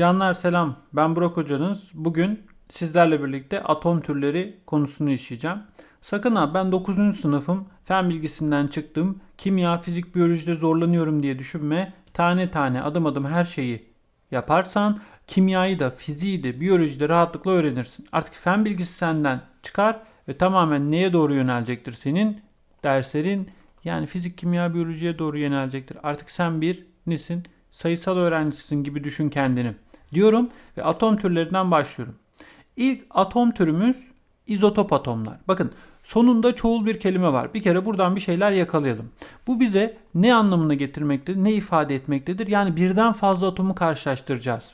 Canlar selam. Ben Burak hocanız. Bugün sizlerle birlikte atom türleri konusunu işleyeceğim. Sakın ha ben 9. sınıfım. Fen bilgisinden çıktım. Kimya, fizik, biyolojide zorlanıyorum diye düşünme. Tane tane adım adım her şeyi yaparsan kimyayı da fiziği de biyolojide rahatlıkla öğrenirsin. Artık fen bilgisi senden çıkar ve tamamen neye doğru yönelecektir senin derslerin yani fizik, kimya, biyolojiye doğru yönelecektir. Artık sen bir nesin? Sayısal öğrencisisin gibi düşün kendini. Diyorum ve atom türlerinden başlıyorum. İlk atom türümüz izotop atomlar. Bakın sonunda çoğul bir kelime var. Bir kere buradan bir şeyler yakalayalım. Bu bize ne anlamına getirmektedir, ne ifade etmektedir? Yani birden fazla atomu karşılaştıracağız.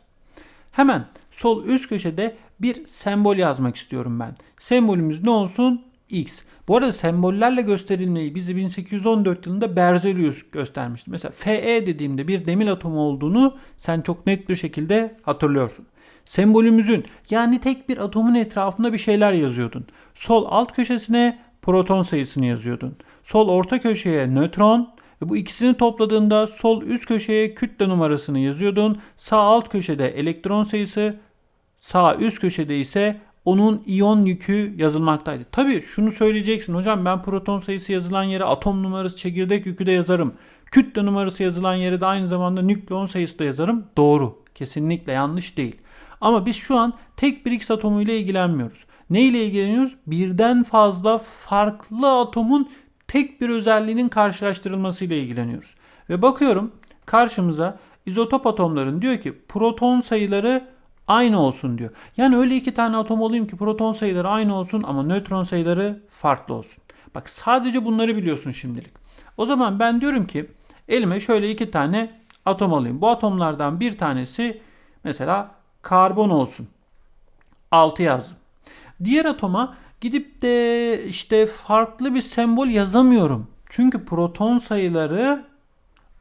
Hemen sol üst köşede bir sembol yazmak istiyorum ben. Sembolümüz ne olsun? X. Bu arada sembollerle gösterilmeyi bizi 1814 yılında Berzelius göstermişti. Mesela Fe dediğimde bir demir atomu olduğunu sen çok net bir şekilde hatırlıyorsun. Sembolümüzün yani tek bir atomun etrafında bir şeyler yazıyordun. Sol alt köşesine proton sayısını yazıyordun. Sol orta köşeye nötron ve bu ikisini topladığında sol üst köşeye kütle numarasını yazıyordun. Sağ alt köşede elektron sayısı, sağ üst köşede ise onun iyon yükü yazılmaktaydı. Tabii şunu söyleyeceksin hocam ben proton sayısı yazılan yere atom numarası çekirdek yükü de yazarım. Kütle numarası yazılan yere de aynı zamanda nükleon sayısı da yazarım. Doğru. Kesinlikle yanlış değil. Ama biz şu an tek bir X atomu ile ilgilenmiyoruz. Ne ile ilgileniyoruz? Birden fazla farklı atomun tek bir özelliğinin karşılaştırılması ile ilgileniyoruz. Ve bakıyorum karşımıza izotop atomların diyor ki proton sayıları aynı olsun diyor. Yani öyle iki tane atom olayım ki proton sayıları aynı olsun ama nötron sayıları farklı olsun. Bak sadece bunları biliyorsun şimdilik. O zaman ben diyorum ki elime şöyle iki tane atom alayım. Bu atomlardan bir tanesi mesela karbon olsun. 6 yazdım. Diğer atoma gidip de işte farklı bir sembol yazamıyorum. Çünkü proton sayıları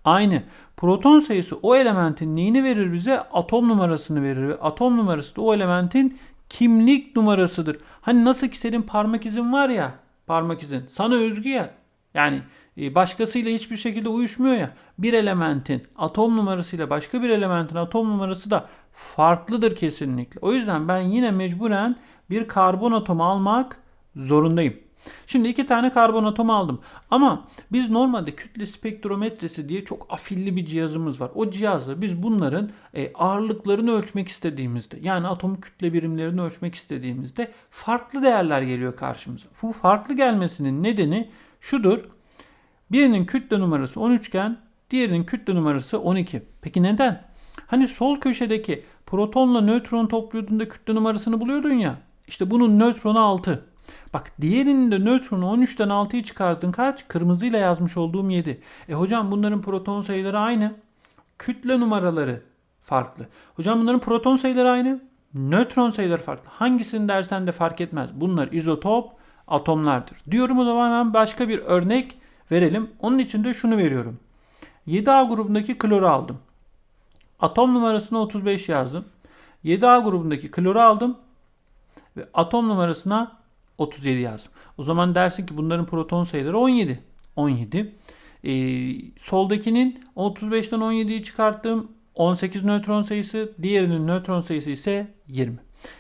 aynı. Proton sayısı o elementin neyini verir bize? Atom numarasını verir. Ve atom numarası da o elementin kimlik numarasıdır. Hani nasıl ki senin parmak izin var ya, parmak izin sana özgü ya. Yani e, başkasıyla hiçbir şekilde uyuşmuyor ya. Bir elementin atom numarasıyla başka bir elementin atom numarası da farklıdır kesinlikle. O yüzden ben yine mecburen bir karbon atomu almak zorundayım. Şimdi iki tane karbon atomu aldım. Ama biz normalde kütle spektrometresi diye çok afilli bir cihazımız var. O cihazla biz bunların e, ağırlıklarını ölçmek istediğimizde yani atom kütle birimlerini ölçmek istediğimizde farklı değerler geliyor karşımıza. Bu farklı gelmesinin nedeni şudur. Birinin kütle numarası 13 iken diğerinin kütle numarası 12. Peki neden? Hani sol köşedeki protonla nötron topluyordun da kütle numarasını buluyordun ya. İşte bunun nötronu 6. Bak diğerinin de nötronu 13'ten 6'yı çıkardın kaç? Kırmızıyla yazmış olduğum 7. E hocam bunların proton sayıları aynı. Kütle numaraları farklı. Hocam bunların proton sayıları aynı. Nötron sayıları farklı. Hangisini dersen de fark etmez. Bunlar izotop atomlardır. Diyorum o zaman ben başka bir örnek verelim. Onun için de şunu veriyorum. 7A grubundaki kloru aldım. Atom numarasına 35 yazdım. 7A grubundaki kloru aldım. Ve atom numarasına 37 yazdım. O zaman dersin ki bunların proton sayıları 17. 17. Ee, soldakinin 35'ten 17'yi çıkarttım. 18 nötron sayısı, diğerinin nötron sayısı ise 20.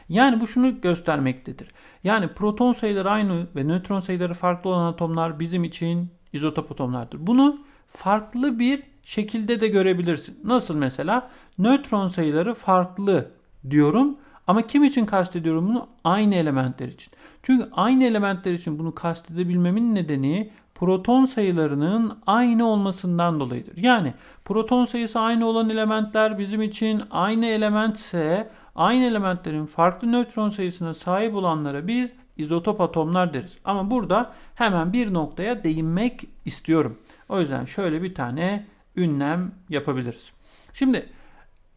Yani bu şunu göstermektedir. Yani proton sayıları aynı ve nötron sayıları farklı olan atomlar bizim için izotop atomlardır. Bunu farklı bir şekilde de görebilirsin. Nasıl mesela? Nötron sayıları farklı diyorum ama kim için kastediyorum bunu? Aynı elementler için. Çünkü aynı elementler için bunu kastedebilmemin nedeni proton sayılarının aynı olmasından dolayıdır. Yani proton sayısı aynı olan elementler bizim için aynı elementse aynı elementlerin farklı nötron sayısına sahip olanlara biz izotop atomlar deriz. Ama burada hemen bir noktaya değinmek istiyorum. O yüzden şöyle bir tane ünlem yapabiliriz. Şimdi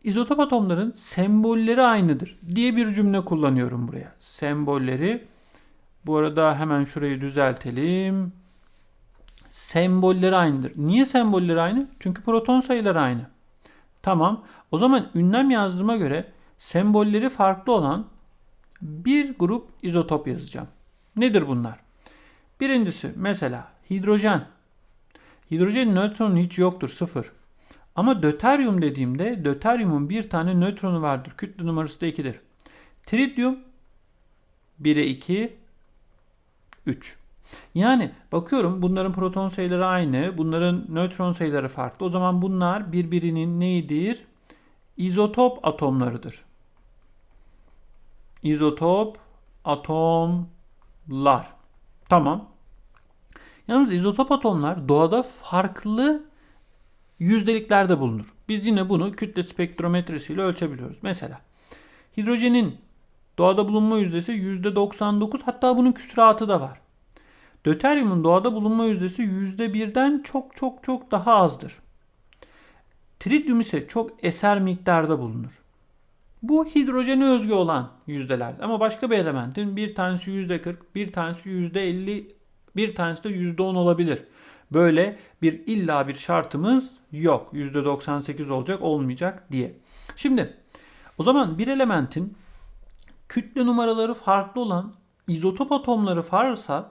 izotop atomların sembolleri aynıdır diye bir cümle kullanıyorum buraya. Sembolleri bu arada hemen şurayı düzeltelim. Sembolleri aynıdır. Niye sembolleri aynı? Çünkü proton sayıları aynı. Tamam. O zaman ünlem yazdığıma göre sembolleri farklı olan bir grup izotop yazacağım. Nedir bunlar? Birincisi mesela hidrojen. Hidrojenin nötronu hiç yoktur sıfır. Ama döteryum dediğimde döteryumun bir tane nötronu vardır. Kütle numarası da 2'dir. Trityum 1'e 2 3. Yani bakıyorum bunların proton sayıları aynı. Bunların nötron sayıları farklı. O zaman bunlar birbirinin neyidir? İzotop atomlarıdır. İzotop atomlar. Tamam. Yalnız izotop atomlar doğada farklı yüzdeliklerde bulunur. Biz yine bunu kütle spektrometresiyle ölçebiliyoruz. Mesela hidrojenin doğada bulunma yüzdesi %99 hatta bunun küsuratı da var. Döteryumun doğada bulunma yüzdesi %1'den çok çok çok daha azdır. Trityum ise çok eser miktarda bulunur. Bu hidrojene özgü olan yüzdeler. Ama başka bir elementin bir tanesi %40, bir tanesi %50, bir tanesi de %10 olabilir. Böyle bir illa bir şartımız yok. %98 olacak olmayacak diye. Şimdi o zaman bir elementin kütle numaraları farklı olan izotop atomları varsa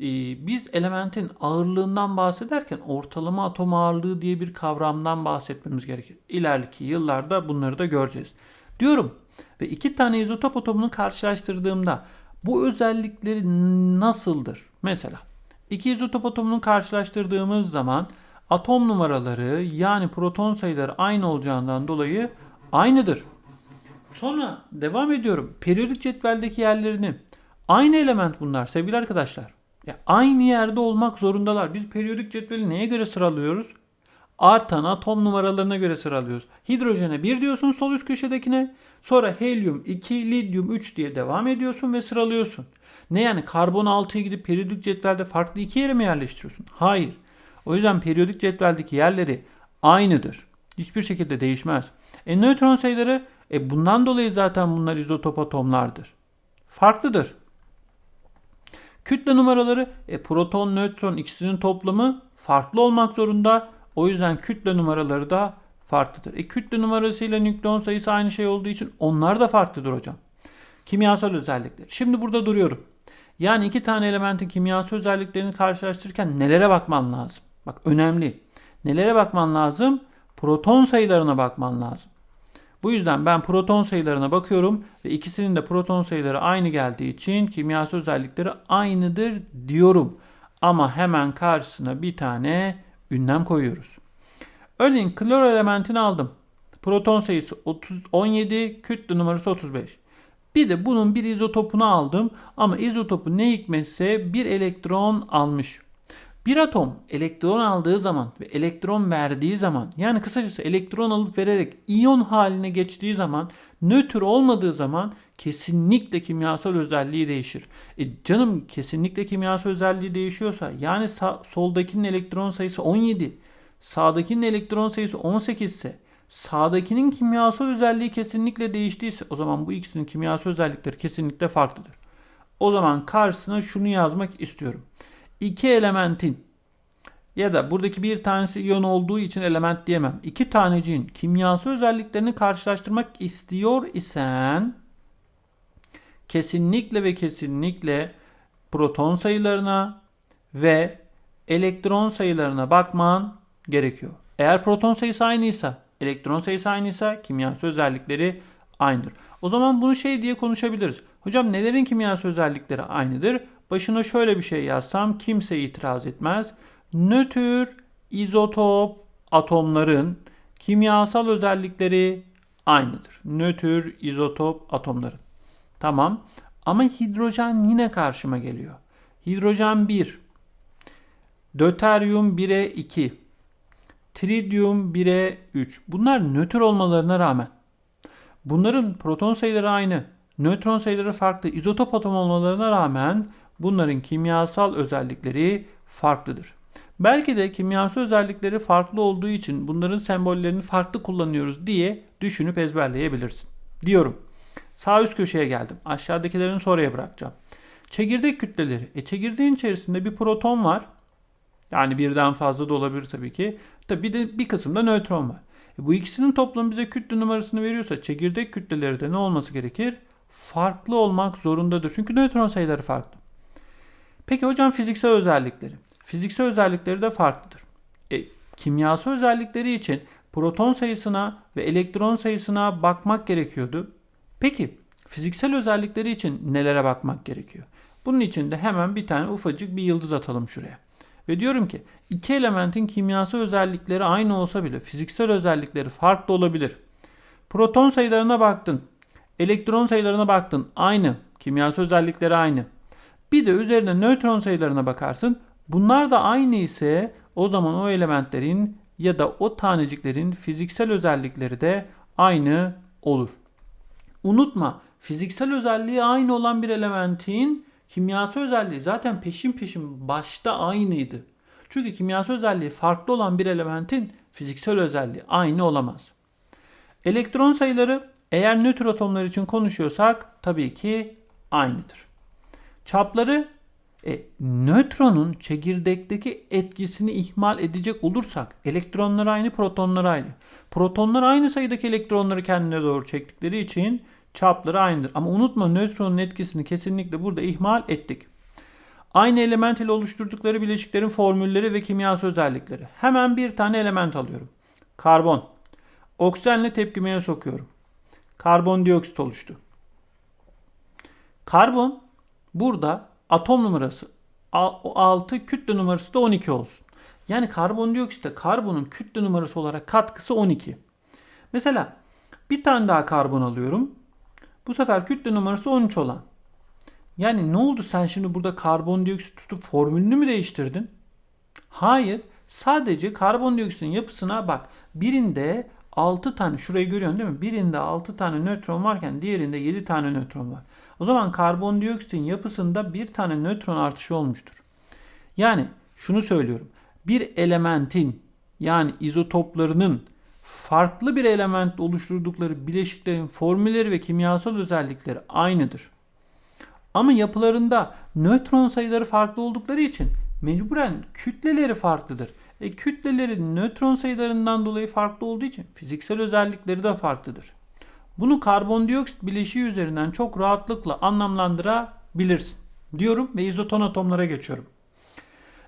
e, biz elementin ağırlığından bahsederken ortalama atom ağırlığı diye bir kavramdan bahsetmemiz gerekir. İleriki yıllarda bunları da göreceğiz. Diyorum ve iki tane izotop atomunu karşılaştırdığımda bu özellikleri nasıldır? Mesela iki izotop atomunu karşılaştırdığımız zaman atom numaraları yani proton sayıları aynı olacağından dolayı aynıdır. Sonra devam ediyorum. Periyodik cetveldeki yerlerini aynı element bunlar sevgili arkadaşlar. Ya aynı yerde olmak zorundalar. Biz periyodik cetveli neye göre sıralıyoruz? Artan atom numaralarına göre sıralıyoruz. Hidrojene 1 diyorsun sol üst köşedekine. Sonra helyum 2, lityum 3 diye devam ediyorsun ve sıralıyorsun. Ne yani karbon 6'ya gidip periyodik cetvelde farklı iki yere mi yerleştiriyorsun? Hayır. O yüzden periyodik cetveldeki yerleri aynıdır. Hiçbir şekilde değişmez. E nötron sayıları e bundan dolayı zaten bunlar izotop atomlardır. Farklıdır. Kütle numaraları e, proton, nötron ikisinin toplamı farklı olmak zorunda. O yüzden kütle numaraları da farklıdır. E, kütle numarası ile nükleon sayısı aynı şey olduğu için onlar da farklıdır hocam. Kimyasal özellikler. Şimdi burada duruyorum. Yani iki tane elementin kimyasal özelliklerini karşılaştırırken nelere bakman lazım? Bak önemli. Nelere bakman lazım? Proton sayılarına bakman lazım. Bu yüzden ben proton sayılarına bakıyorum ve ikisinin de proton sayıları aynı geldiği için kimyasal özellikleri aynıdır diyorum. Ama hemen karşısına bir tane ünlem koyuyoruz. Örneğin klor elementini aldım. Proton sayısı 30, 17, kütle numarası 35. Bir de bunun bir izotopunu aldım ama izotopu ne hikmetse bir elektron almış. Bir atom elektron aldığı zaman ve elektron verdiği zaman yani kısacası elektron alıp vererek iyon haline geçtiği zaman nötr olmadığı zaman kesinlikle kimyasal özelliği değişir. E canım kesinlikle kimyasal özelliği değişiyorsa yani sağ, soldakinin elektron sayısı 17, sağdakinin elektron sayısı 18 ise sağdakinin kimyasal özelliği kesinlikle değiştiyse o zaman bu ikisinin kimyasal özellikleri kesinlikle farklıdır. O zaman karşısına şunu yazmak istiyorum iki elementin ya da buradaki bir tanesi iyon olduğu için element diyemem. İki taneciğin kimyasal özelliklerini karşılaştırmak istiyor isen kesinlikle ve kesinlikle proton sayılarına ve elektron sayılarına bakman gerekiyor. Eğer proton sayısı aynıysa, elektron sayısı aynıysa kimyasal özellikleri aynıdır. O zaman bunu şey diye konuşabiliriz. Hocam nelerin kimyasal özellikleri aynıdır? Başına şöyle bir şey yazsam kimse itiraz etmez. Nötr izotop atomların kimyasal özellikleri aynıdır. Nötr izotop atomların. Tamam. Ama hidrojen yine karşıma geliyor. Hidrojen 1, döteryum 1'e 2, tridyum 1'e 3. Bunlar nötr olmalarına rağmen bunların proton sayıları aynı, nötron sayıları farklı, izotop atom olmalarına rağmen bunların kimyasal özellikleri farklıdır. Belki de kimyasal özellikleri farklı olduğu için bunların sembollerini farklı kullanıyoruz diye düşünüp ezberleyebilirsin. Diyorum. Sağ üst köşeye geldim. Aşağıdakilerini sonraya bırakacağım. Çekirdek kütleleri. E çekirdeğin içerisinde bir proton var. Yani birden fazla da olabilir tabii ki. Tabii bir de bir kısımda nötron var. E bu ikisinin toplamı bize kütle numarasını veriyorsa çekirdek kütleleri de ne olması gerekir? Farklı olmak zorundadır. Çünkü nötron sayıları farklı. Peki hocam fiziksel özellikleri. Fiziksel özellikleri de farklıdır. E, kimyasal özellikleri için proton sayısına ve elektron sayısına bakmak gerekiyordu. Peki fiziksel özellikleri için nelere bakmak gerekiyor? Bunun için de hemen bir tane ufacık bir yıldız atalım şuraya. Ve diyorum ki iki elementin kimyasal özellikleri aynı olsa bile fiziksel özellikleri farklı olabilir. Proton sayılarına baktın. Elektron sayılarına baktın. Aynı. Kimyasal özellikleri aynı. Bir de üzerine nötron sayılarına bakarsın. Bunlar da aynı ise o zaman o elementlerin ya da o taneciklerin fiziksel özellikleri de aynı olur. Unutma fiziksel özelliği aynı olan bir elementin kimyasal özelliği zaten peşin peşin başta aynıydı. Çünkü kimyasal özelliği farklı olan bir elementin fiziksel özelliği aynı olamaz. Elektron sayıları eğer nötr atomlar için konuşuyorsak tabii ki aynıdır. Çapları e, nötronun çekirdekteki etkisini ihmal edecek olursak elektronlar aynı, protonlar aynı. Protonlar aynı sayıdaki elektronları kendine doğru çektikleri için çapları aynıdır. Ama unutma nötronun etkisini kesinlikle burada ihmal ettik. Aynı element ile oluşturdukları bileşiklerin formülleri ve kimyasal özellikleri. Hemen bir tane element alıyorum. Karbon. Oksijenle tepkimeye sokuyorum. Karbondioksit oluştu. Karbon burada atom numarası 6 kütle numarası da 12 olsun. Yani karbondioksitte karbonun kütle numarası olarak katkısı 12. Mesela bir tane daha karbon alıyorum. Bu sefer kütle numarası 13 olan. Yani ne oldu sen şimdi burada karbondioksit tutup formülünü mü değiştirdin? Hayır. Sadece karbondioksitin yapısına bak. Birinde 6 tane şurayı görüyorsun değil mi? Birinde 6 tane nötron varken diğerinde 7 tane nötron var. O zaman karbondioksitin yapısında bir tane nötron artışı olmuştur. Yani şunu söylüyorum. Bir elementin yani izotoplarının farklı bir elementle oluşturdukları bileşiklerin formülleri ve kimyasal özellikleri aynıdır. Ama yapılarında nötron sayıları farklı oldukları için mecburen kütleleri farklıdır. E, kütleleri nötron sayılarından dolayı farklı olduğu için fiziksel özellikleri de farklıdır. Bunu karbondioksit bileşiği üzerinden çok rahatlıkla anlamlandırabilirsin diyorum ve izoton atomlara geçiyorum.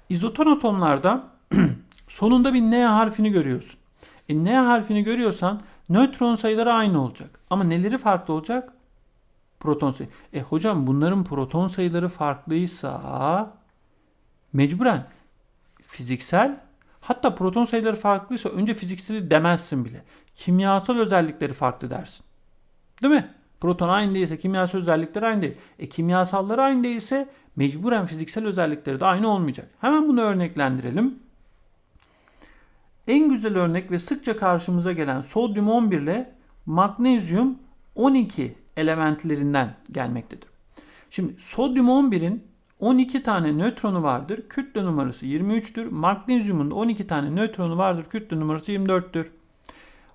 İzoton atomlarda sonunda bir N harfini görüyorsun. E, N harfini görüyorsan nötron sayıları aynı olacak. Ama neleri farklı olacak? Proton sayı. E hocam bunların proton sayıları farklıysa mecburen fiziksel hatta proton sayıları farklıysa önce fizikseli demezsin bile. Kimyasal özellikleri farklı dersin. Değil mi? Proton aynı değilse kimyasal özellikleri aynı değil. E kimyasalları aynı değilse mecburen fiziksel özellikleri de aynı olmayacak. Hemen bunu örneklendirelim. En güzel örnek ve sıkça karşımıza gelen sodyum 11 ile magnezyum 12 elementlerinden gelmektedir. Şimdi sodyum 11'in 12 tane nötronu vardır. Kütle numarası 23'tür. Magnezyumun da 12 tane nötronu vardır. Kütle numarası 24'tür.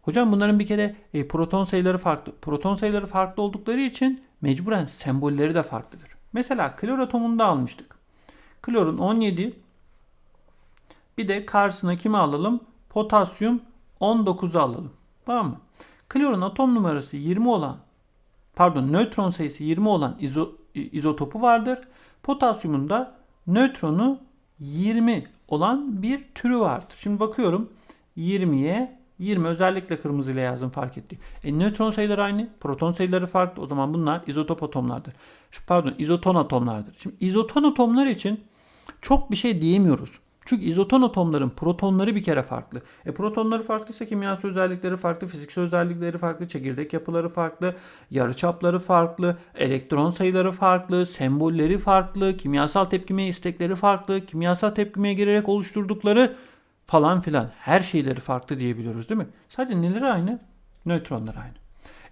Hocam bunların bir kere e, proton sayıları farklı. Proton sayıları farklı oldukları için mecburen sembolleri de farklıdır. Mesela klor atomunu da almıştık. Klorun 17 bir de karşısına kimi alalım? Potasyum 19'u alalım. Tamam mı? Klorun atom numarası 20 olan pardon nötron sayısı 20 olan izo, izotopu vardır. Potasyumun da nötronu 20 olan bir türü vardır. Şimdi bakıyorum 20'ye 20 özellikle kırmızı ile yazdım fark etti. E, nötron sayıları aynı, proton sayıları farklı. O zaman bunlar izotop atomlardır. Pardon, izoton atomlardır. Şimdi izoton atomlar için çok bir şey diyemiyoruz. Çünkü izoton atomların protonları bir kere farklı. E protonları farklıysa kimyasal özellikleri farklı, fiziksel özellikleri farklı, çekirdek yapıları farklı, yarıçapları farklı, elektron sayıları farklı, sembolleri farklı, kimyasal tepkimeye istekleri farklı, kimyasal tepkimeye girerek oluşturdukları falan filan her şeyleri farklı diyebiliyoruz değil mi? Sadece neleri aynı? Nötronlar aynı.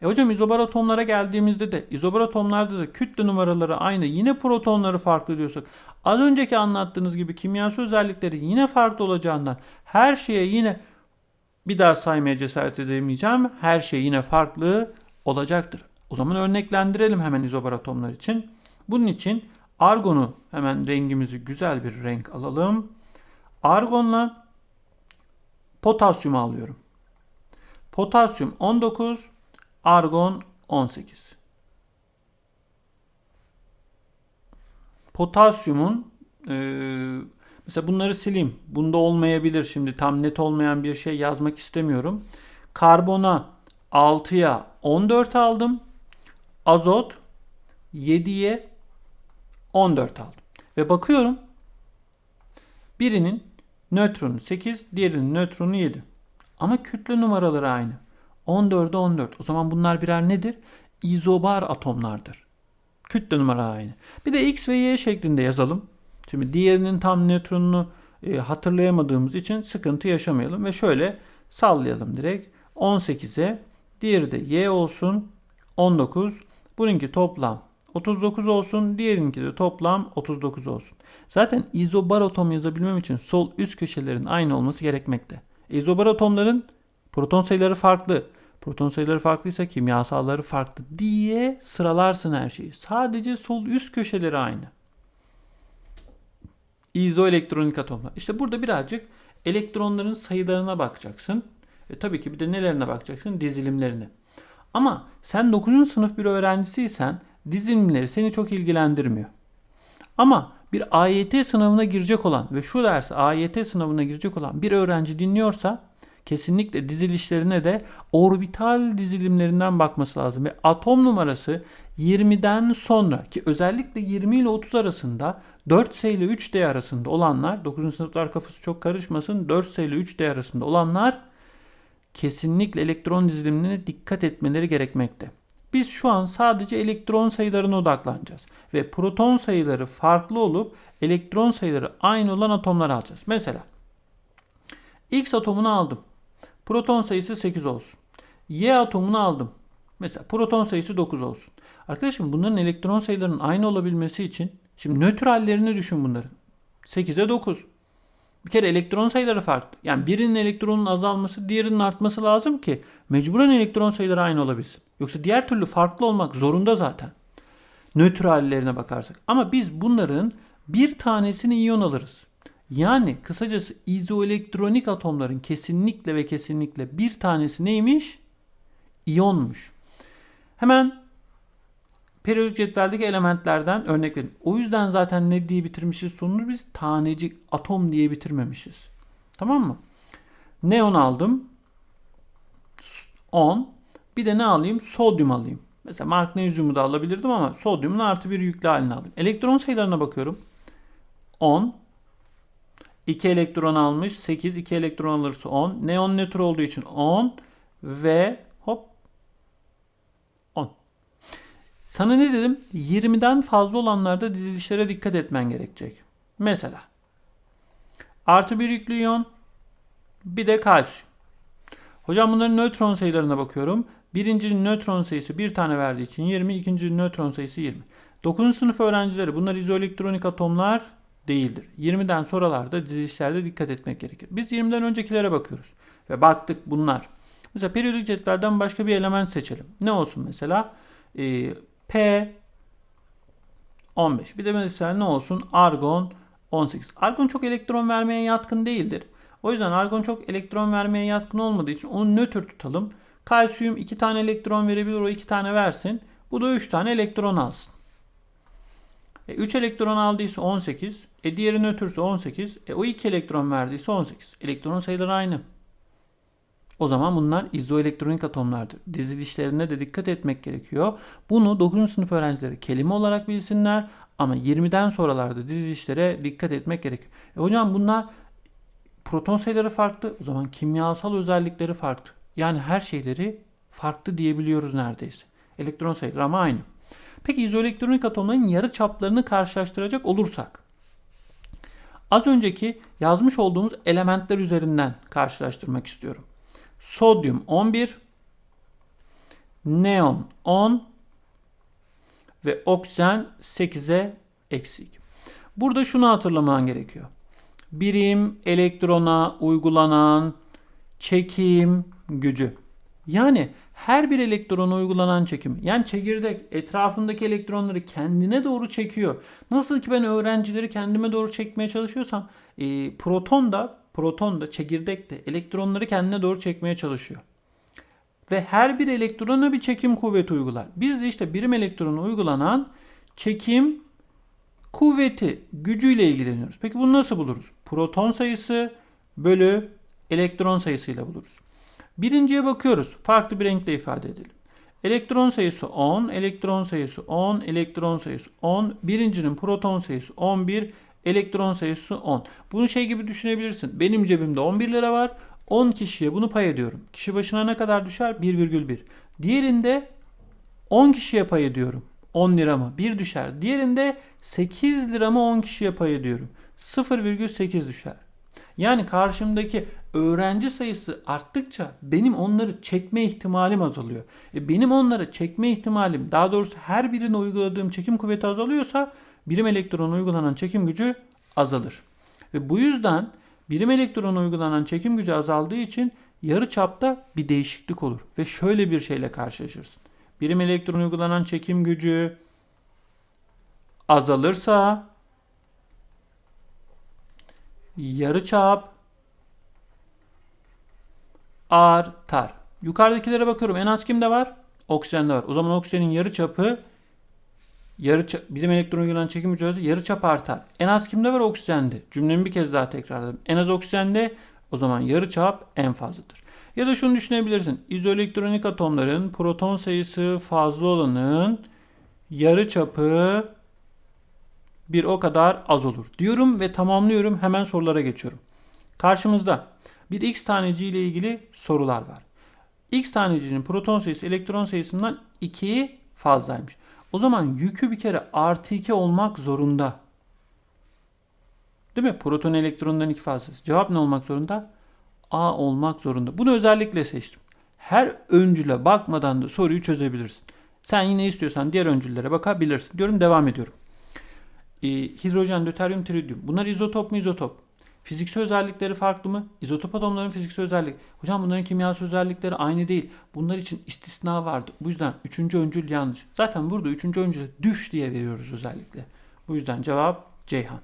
E hocam izobar atomlara geldiğimizde de izobar atomlarda da kütle numaraları aynı. Yine protonları farklı diyorsak az önceki anlattığınız gibi kimyasal özellikleri yine farklı olacağından her şeye yine bir daha saymaya cesaret edemeyeceğim. Her şey yine farklı olacaktır. O zaman örneklendirelim hemen izobar atomlar için. Bunun için argonu hemen rengimizi güzel bir renk alalım. Argonla potasyumu alıyorum. Potasyum 19, argon 18. Potasyumun e, Mesela bunları sileyim. Bunda olmayabilir şimdi tam net olmayan bir şey yazmak istemiyorum. Karbona 6'ya 14 aldım. Azot 7'ye 14 aldım. Ve bakıyorum birinin nötronu 8, diğerinin nötronu 7. Ama kütle numaraları aynı. 14'e 14. O zaman bunlar birer nedir? İzobar atomlardır. Kütle numara aynı. Bir de X ve Y şeklinde yazalım. Şimdi diğerinin tam nötronunu e, hatırlayamadığımız için sıkıntı yaşamayalım ve şöyle sallayalım direkt. 18'e diğeri de Y olsun 19. Bununki toplam 39 olsun. Diğerinki de toplam 39 olsun. Zaten izobar atom yazabilmem için sol üst köşelerin aynı olması gerekmekte. İzobar atomların proton sayıları farklı. Proton sayıları farklıysa kimyasalları farklı diye sıralarsın her şeyi. Sadece sol üst köşeleri aynı. İzoelektronik atomlar. İşte burada birazcık elektronların sayılarına bakacaksın. E tabii ki bir de nelerine bakacaksın? Dizilimlerine. Ama sen 9. sınıf bir öğrencisiysen dizilimleri seni çok ilgilendirmiyor. Ama bir AYT sınavına girecek olan ve şu dersi AYT sınavına girecek olan bir öğrenci dinliyorsa kesinlikle dizilişlerine de orbital dizilimlerinden bakması lazım. Ve atom numarası 20'den sonra ki özellikle 20 ile 30 arasında 4S ile 3D arasında olanlar 9. sınıflar kafası çok karışmasın 4S ile 3D arasında olanlar kesinlikle elektron dizilimlerine dikkat etmeleri gerekmekte. Biz şu an sadece elektron sayılarına odaklanacağız. Ve proton sayıları farklı olup elektron sayıları aynı olan atomlar alacağız. Mesela X atomunu aldım. Proton sayısı 8 olsun. Y atomunu aldım. Mesela proton sayısı 9 olsun. Arkadaşım bunların elektron sayılarının aynı olabilmesi için şimdi nötr hallerini düşün bunların. 8'e 9. Bir kere elektron sayıları farklı. Yani birinin elektronun azalması diğerinin artması lazım ki mecburen elektron sayıları aynı olabilsin. Yoksa diğer türlü farklı olmak zorunda zaten. Nötr hallerine bakarsak. Ama biz bunların bir tanesini iyon alırız. Yani kısacası izoelektronik atomların kesinlikle ve kesinlikle bir tanesi neymiş? İyonmuş. Hemen periyodik cetveldeki elementlerden örnek verin. O yüzden zaten ne diye bitirmişiz sonunu biz tanecik atom diye bitirmemişiz. Tamam mı? Neon aldım. 10. Bir de ne alayım? Sodyum alayım. Mesela magnezyumu da alabilirdim ama sodyumun artı bir yüklü halini aldım. Elektron sayılarına bakıyorum. 10. 2 elektron almış. 8. 2 elektron alırsa 10. Neon nötr olduğu için 10. Ve hop 10. Sana ne dedim? 20'den fazla olanlarda dizilişlere dikkat etmen gerekecek. Mesela artı bir yüklü iyon bir de kalsiyum. Hocam bunların nötron sayılarına bakıyorum. Birincinin nötron sayısı bir tane verdiği için 20, ikincinin nötron sayısı 20. 9. sınıf öğrencileri bunlar izoelektronik atomlar değildir. 20'den sonralarda dizilişlerde dikkat etmek gerekir. Biz 20'den öncekilere bakıyoruz. Ve baktık bunlar. Mesela periyodik cetvelden başka bir element seçelim. Ne olsun mesela? Ee, P 15. Bir de mesela ne olsun? Argon 18. Argon çok elektron vermeye yatkın değildir. O yüzden argon çok elektron vermeye yatkın olmadığı için onu nötr tutalım. Kalsiyum 2 tane elektron verebilir. O 2 tane versin. Bu da 3 tane elektron alsın. E, 3 elektron aldıysa 18. E diğeri nötrse 18. E o 2 elektron verdiyse 18. Elektron sayıları aynı. O zaman bunlar izoelektronik atomlardır. Dizilişlerine de dikkat etmek gerekiyor. Bunu 9. sınıf öğrencileri kelime olarak bilsinler ama 20'den sonralarda dizilişlere dikkat etmek gerekiyor. E hocam bunlar proton sayıları farklı. O zaman kimyasal özellikleri farklı. Yani her şeyleri farklı diyebiliyoruz neredeyse. Elektron sayıları ama aynı. Peki izoelektronik atomların yarı çaplarını karşılaştıracak olursak az önceki yazmış olduğumuz elementler üzerinden karşılaştırmak istiyorum. Sodyum 11, neon 10 ve oksijen 8'e eksi 2. Burada şunu hatırlaman gerekiyor. Birim elektrona uygulanan çekim gücü. Yani her bir elektrona uygulanan çekim. Yani çekirdek etrafındaki elektronları kendine doğru çekiyor. Nasıl ki ben öğrencileri kendime doğru çekmeye çalışıyorsam e, proton da proton da çekirdek de elektronları kendine doğru çekmeye çalışıyor. Ve her bir elektrona bir çekim kuvveti uygular. Biz de işte birim elektrona uygulanan çekim Kuvveti, gücüyle ilgileniyoruz. Peki bunu nasıl buluruz? Proton sayısı bölü elektron sayısıyla buluruz. Birinciye bakıyoruz. Farklı bir renkle ifade edelim. Elektron sayısı 10, elektron sayısı 10, elektron sayısı 10. Birincinin proton sayısı 11, elektron sayısı 10. Bunu şey gibi düşünebilirsin. Benim cebimde 11 lira var. 10 kişiye bunu pay ediyorum. Kişi başına ne kadar düşer? 1,1. Diğerinde 10 kişiye pay ediyorum. 10 lira mı? 1 düşer. Diğerinde 8 lira mı 10 kişiye pay ediyorum. 0,8 düşer. Yani karşımdaki öğrenci sayısı arttıkça benim onları çekme ihtimalim azalıyor. E benim onları çekme ihtimalim daha doğrusu her birine uyguladığım çekim kuvveti azalıyorsa birim elektrona uygulanan çekim gücü azalır. Ve bu yüzden birim elektrona uygulanan çekim gücü azaldığı için yarı çapta bir değişiklik olur. Ve şöyle bir şeyle karşılaşırsın. Birim elektrona uygulanan çekim gücü azalırsa yarıçap artar. Yukarıdakilere bakıyorum. En az kimde var? Oksijende var. O zaman oksijenin yarıçapı yarı birim elektron uygulanan çekim gücü yarıçap artar. En az kimde var? Oksijende. Cümlemi bir kez daha tekrarladım. En az oksijende o zaman yarıçap en fazladır. Ya da şunu düşünebilirsin. İzoelektronik atomların proton sayısı fazla olanın yarıçapı bir o kadar az olur diyorum ve tamamlıyorum. Hemen sorulara geçiyorum. Karşımızda bir x taneci ile ilgili sorular var. X tanecinin proton sayısı elektron sayısından 2 fazlaymış. O zaman yükü bir kere artı 2 olmak zorunda. Değil mi? Proton elektrondan 2 fazlası. Cevap ne olmak zorunda? A olmak zorunda. Bunu özellikle seçtim. Her öncüle bakmadan da soruyu çözebilirsin. Sen yine istiyorsan diğer öncüllere bakabilirsin. Diyorum devam ediyorum. Ee, hidrojen, döteryum, tridyum. Bunlar izotop mu izotop? Fiziksel özellikleri farklı mı? İzotop atomların fiziksel özellik. Hocam bunların kimyasal özellikleri aynı değil. Bunlar için istisna vardı. Bu yüzden üçüncü öncül yanlış. Zaten burada üçüncü öncüle düş diye veriyoruz özellikle. Bu yüzden cevap Ceyhan.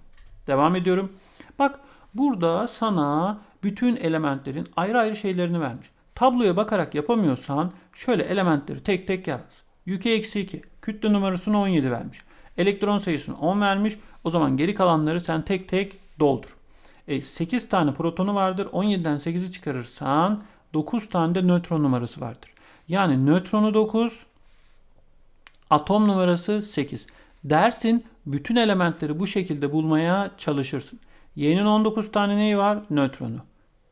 Devam ediyorum. Bak burada sana bütün elementlerin ayrı ayrı şeylerini vermiş. Tabloya bakarak yapamıyorsan şöyle elementleri tek tek yaz. Yüke eksi 2. Kütle numarasını 17 vermiş. Elektron sayısını 10 vermiş. O zaman geri kalanları sen tek tek doldur. E, 8 tane protonu vardır. 17'den 8'i çıkarırsan 9 tane de nötron numarası vardır. Yani nötronu 9, atom numarası 8. Dersin bütün elementleri bu şekilde bulmaya çalışırsın. Y'nin 19 tane neyi var? Nötronu.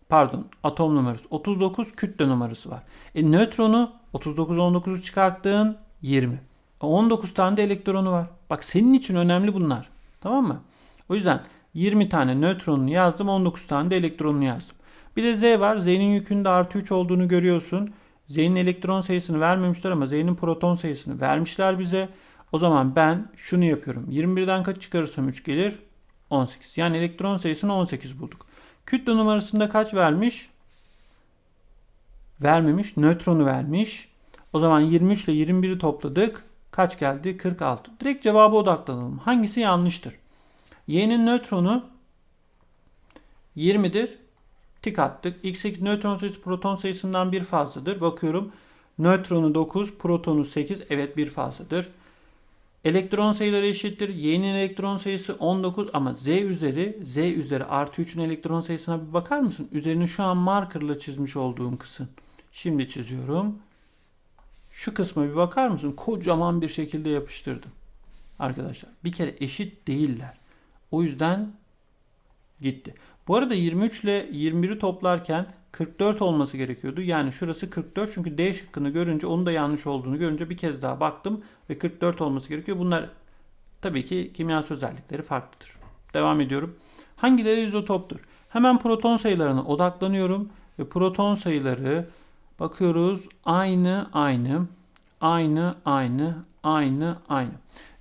Pardon atom numarası. 39 kütle numarası var. E nötronu 39 19'u çıkarttığın 20. 19 tane de elektronu var. Bak senin için önemli bunlar. Tamam mı? O yüzden 20 tane nötronunu yazdım. 19 tane de elektronunu yazdım. Bir de Z var. Z'nin yükünde artı 3 olduğunu görüyorsun. Z'nin elektron sayısını vermemişler ama Z'nin proton sayısını vermişler bize. O zaman ben şunu yapıyorum. 21'den kaç çıkarırsam 3 gelir? 18. Yani elektron sayısını 18 bulduk. Kütle numarasında kaç vermiş? Vermemiş. Nötronu vermiş. O zaman 23 ile 21'i topladık. Kaç geldi? 46. Direkt cevaba odaklanalım. Hangisi yanlıştır? Y'nin nötronu 20'dir. Tik attık. X'deki nötron sayısı proton sayısından bir fazladır. Bakıyorum. Nötronu 9, protonu 8. Evet bir fazladır. Elektron sayıları eşittir. Y'nin elektron sayısı 19 ama Z üzeri Z üzeri artı 3'ün elektron sayısına bir bakar mısın? Üzerini şu an markerla çizmiş olduğum kısım. Şimdi çiziyorum. Şu kısma bir bakar mısın? Kocaman bir şekilde yapıştırdım. Arkadaşlar bir kere eşit değiller. O yüzden gitti. Bu arada 23 ile 21'i toplarken 44 olması gerekiyordu. Yani şurası 44 çünkü D şıkkını görünce onun da yanlış olduğunu görünce bir kez daha baktım ve 44 olması gerekiyor. Bunlar tabii ki kimyasal özellikleri farklıdır. Devam ediyorum. Hangileri izotoptur? Hemen proton sayılarına odaklanıyorum ve proton sayıları bakıyoruz aynı aynı aynı aynı aynı aynı.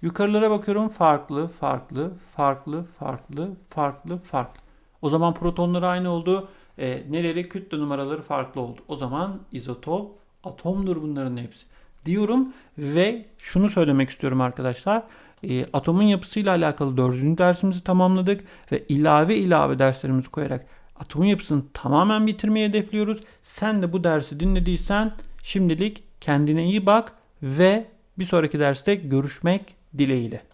Yukarılara bakıyorum farklı farklı farklı farklı farklı farklı. O zaman protonları aynı oldu. E, neleri? Kütle numaraları farklı oldu. O zaman izotop atomdur bunların hepsi. Diyorum ve şunu söylemek istiyorum arkadaşlar. E, atomun yapısıyla alakalı dördüncü dersimizi tamamladık ve ilave ilave derslerimizi koyarak atomun yapısını tamamen bitirmeyi hedefliyoruz. Sen de bu dersi dinlediysen şimdilik kendine iyi bak ve bir sonraki derste görüşmek dileğiyle.